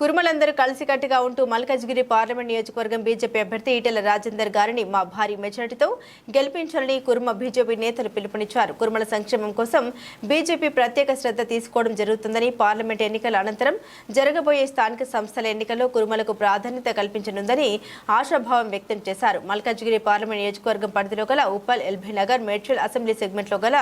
కురుమలందరూ కలిసికట్టుగా ఉంటూ మల్కజ్గిరి పార్లమెంట్ నియోజకవర్గం బీజేపీ అభ్యర్థి ఈటెల రాజేందర్ గారిని మా భారీ మెజార్టీతో గెలిపించాలని కురుమ బీజేపీ నేతలు పిలుపునిచ్చారు. కురుమల సంక్షేమం కోసం బీజేపీ ప్రత్యేక శ్రద్ధ తీసుకోవడం జరుగుతుందని పార్లమెంట్ ఎన్నికల అనంతరం జరగబోయే స్థానిక సంస్థల ఎన్నికల్లో కురుమలకు ప్రాధాన్యత కల్పించనుందని ఆశాభావం వ్యక్తం చేశారు. మల్కజ్గిరి పార్లమెంట్ నియోజకవర్గం పరిధిలో గల ఉప్పల్ ఎల్బీ నగర్ మేడ్చల్ అసెంబ్లీ సెగ్మెంట్లో గల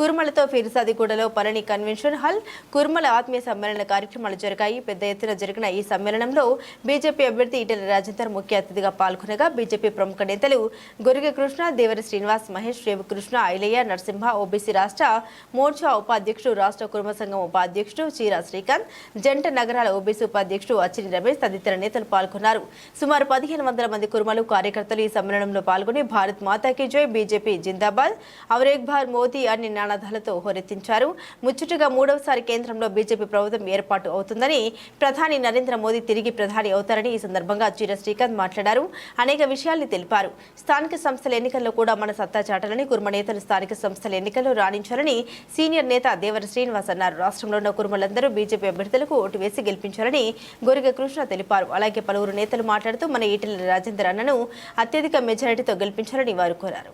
కురుమలతో ఫిర్సాదిగూడలో పళని కన్వెన్షన్ హాల్ కురుమల ఆత్మీయ సమ్మేళన కార్యక్రమాలు జరిగాయి. పెద్ద ఎత్తున జరిగిన ఈ సమ్మేళనంలో బీజేపీ అభ్యర్థి ఈటెల రాజేందర్ ముఖ్య అతిథిగా పాల్గొనగా బీజేపీ ప్రముఖ నేతలు గురిగ కృష్ణ దేవర శ్రీనివాస్ మహేష్ రేవకృష్ణ ఐలయ్య నరసింహ ఓబీసీ రాష్ట్ర మోర్చా ఉపాధ్యక్షుడు రాష్ట్ర కుర్మ సంఘం ఉపాధ్యక్షుడు చీరా శ్రీకాంత్ జంట నగరాల ఓబీసీ ఉపాధ్యక్షుడు అచ్చిని రమేష్ తదితర నేతలు పాల్గొన్నారు. సుమారు పదిహేను వందల మంది కుర్మలు కార్యకర్తలు ఈ సమ్మేళనంలో పాల్గొని భారత్ మాతాకి జై బీజేపీ జిందాబాద్ అవరేక్ భార్ మోదీ అని నినాదాలతో హోరెత్తించారు. ముచ్చటగా మూడవసారి కేంద్రంలో బీజేపీ ప్రభుత్వం ఏర్పాటు అవుతుందని ప్రధాని నరేంద్ర మోదీ తిరిగి ప్రధాని అవుతారని ఈ సందర్భంగా జీర శ్రీకాంత్ మాట్లాడారు. అనేక విషయాల్ని తెలిపారు. స్థానిక సంస్థల ఎన్నికల్లో కూడా మన సత్తా చాటాలని కుర్మ నేతలు స్థానిక సంస్థల ఎన్నికల్లో రాణించాలని సీనియర్ నేత దేవర శ్రీనివాస్ అన్నారు. రాష్ట్రంలో ఉన్న కుర్మలందరూ బీజేపీ అభ్యర్థులకు ఓటు వేసి గెలిపించాలని గొరిగ కృష్ణ తెలిపారు. అలాగే పలువురు నేతలు మాట్లాడుతూ మన ఈటెల రాజేందర్ అన్నను అత్యధిక మెజారిటీతో గెలిపించాలని వారు కోరారు.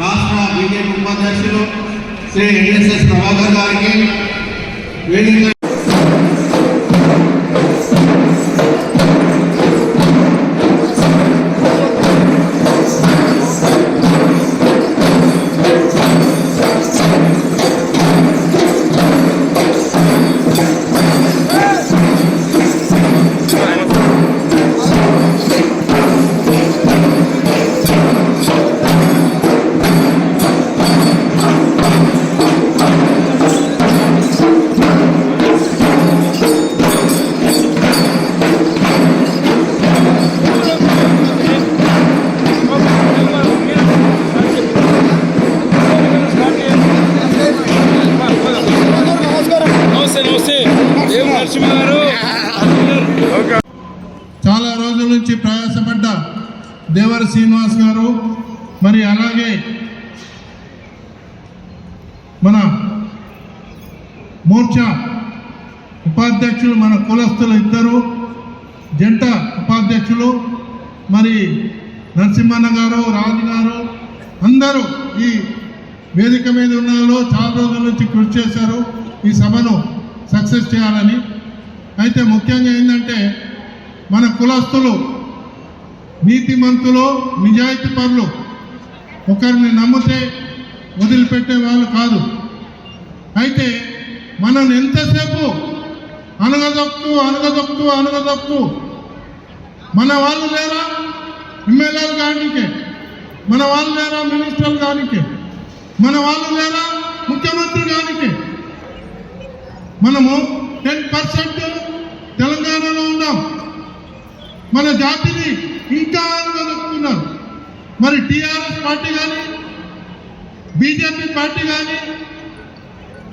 రాష్ట్ర బీజేపీ ఉపాధ్యక్షులు శ్రీ ఎన్ఎస్ఎస్ ప్రభాకర్ గారికి వేదిక రోజుల నుంచి ప్రయాసపడ్డ దేవర శ్రీనివాస్ గారు మరి అలాగే మన మోర్చా ఉపాధ్యక్షులు మన కులస్తులు ఇద్దరు జంట ఉపాధ్యక్షులు మరి నరసింహన్న గారు రాజు గారు అందరూ ఈ వేదిక మీద ఉన్న వాళ్ళు చాలా రోజుల నుంచి కృషి చేశారు. ఈ సభను సక్సెస్ చేయాలని. అయితే ముఖ్యంగా ఏంటంటే మన కులస్తులు నీతిమంతులు నిజాయితీ పరులు ఒకరిని నమ్మితే వదిలిపెట్టే వాళ్ళు కాదు. అయితే మనం ఎంతసేపు అనగదొక్కు అనగదొక్కు అనగదొక్కు మన వాళ్ళు లేరా? ఎమ్మెల్యేలు కానికే. మన వాళ్ళు లేరా? మినిస్టర్లు కానికే. మన వాళ్ళు లేరా? ముఖ్యమంత్రి కానికే. మనము టెన్ పర్సెంట్ తెలంగాణలో ఉన్నాం మన జాతిని ఇంకా అనుగదొక్కుతున్నారు మరి టీఆర్ఎస్ పార్టీ కానీ బీజేపీ పార్టీ కానీ